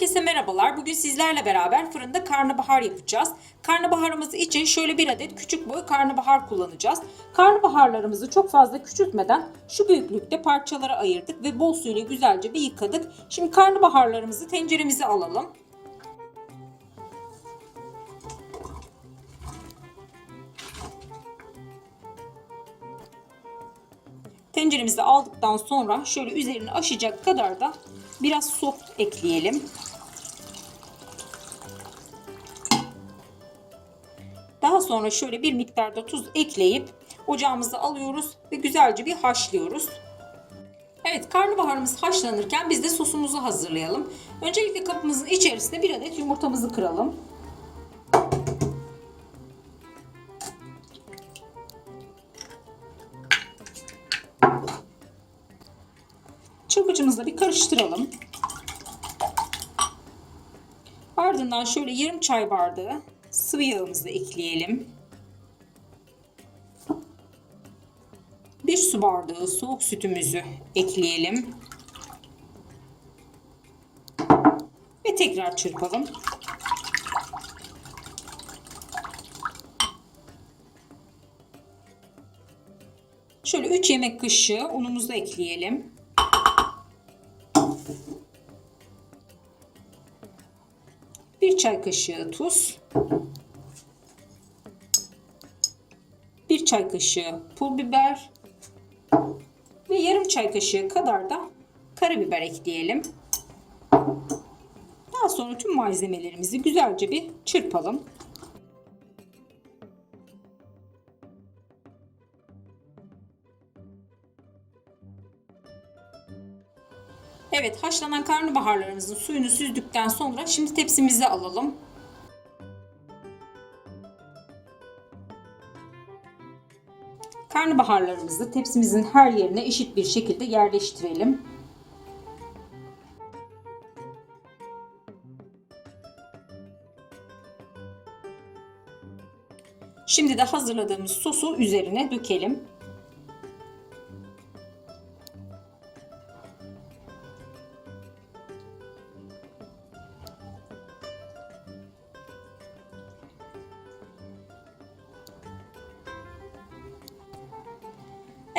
Merhabalar. Bugün sizlerle beraber fırında karnabahar yapacağız. Karnabaharımız için şöyle bir adet küçük boy karnabahar kullanacağız. Karnabaharlarımızı çok fazla küçültmeden şu büyüklükte parçalara ayırdık ve bol suyla güzelce bir yıkadık. Şimdi karnabaharlarımızı tenceremize alalım. Tenceremizi aldıktan sonra şöyle üzerine aşacak kadar da biraz soft ekleyelim. Daha sonra şöyle bir miktarda tuz ekleyip ocağımıza alıyoruz ve güzelce bir haşlıyoruz. Evet karnabaharımız haşlanırken biz de sosumuzu hazırlayalım. Öncelikle kapımızın içerisine bir adet yumurtamızı kıralım. Çırpıcımızla bir karıştıralım. Ardından şöyle yarım çay bardağı sıvı yağımızı ekleyelim. Bir su bardağı soğuk sütümüzü ekleyelim. Ve tekrar çırpalım. Şöyle 3 yemek kaşığı unumuzu ekleyelim. Bir çay kaşığı tuz. Bir çay kaşığı pul biber. Ve yarım çay kaşığı kadar da karabiber ekleyelim. Daha sonra tüm malzemelerimizi güzelce bir çırpalım. Evet haşlanan karnabaharlarımızın suyunu süzdükten sonra şimdi tepsimize alalım. Karnabaharlarımızı tepsimizin her yerine eşit bir şekilde yerleştirelim. Şimdi de hazırladığımız sosu üzerine dökelim.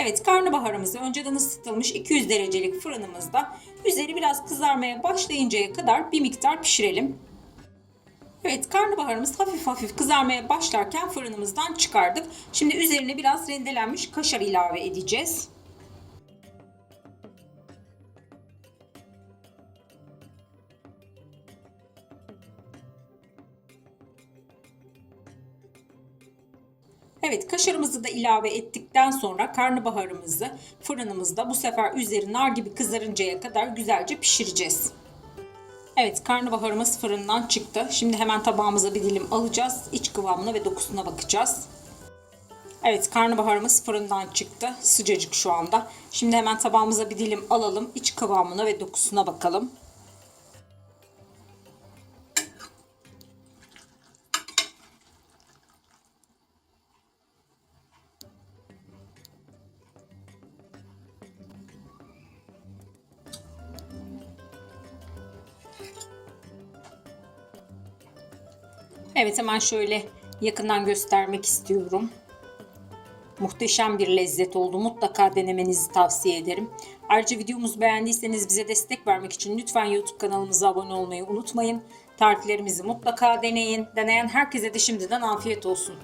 Evet karnabaharımızı önceden ısıtılmış 200 derecelik fırınımızda üzeri biraz kızarmaya başlayıncaya kadar bir miktar pişirelim. Evet karnabaharımız hafif hafif kızarmaya başlarken fırınımızdan çıkardık. Şimdi üzerine biraz rendelenmiş kaşar ilave edeceğiz. Evet kaşarımızı da ilave ettikten sonra karnabaharımızı fırınımızda bu sefer üzeri nar gibi kızarıncaya kadar güzelce pişireceğiz. Evet karnabaharımız fırından çıktı. Şimdi hemen tabağımıza bir dilim alacağız. İç kıvamına ve dokusuna bakacağız. Evet karnabaharımız fırından çıktı. Sıcacık şu anda. Şimdi hemen tabağımıza bir dilim alalım. İç kıvamına ve dokusuna bakalım. Evet hemen şöyle yakından göstermek istiyorum. Muhteşem bir lezzet oldu. Mutlaka denemenizi tavsiye ederim. Ayrıca videomuzu beğendiyseniz bize destek vermek için lütfen YouTube kanalımıza abone olmayı unutmayın. Tariflerimizi mutlaka deneyin. Deneyen herkese de şimdiden afiyet olsun.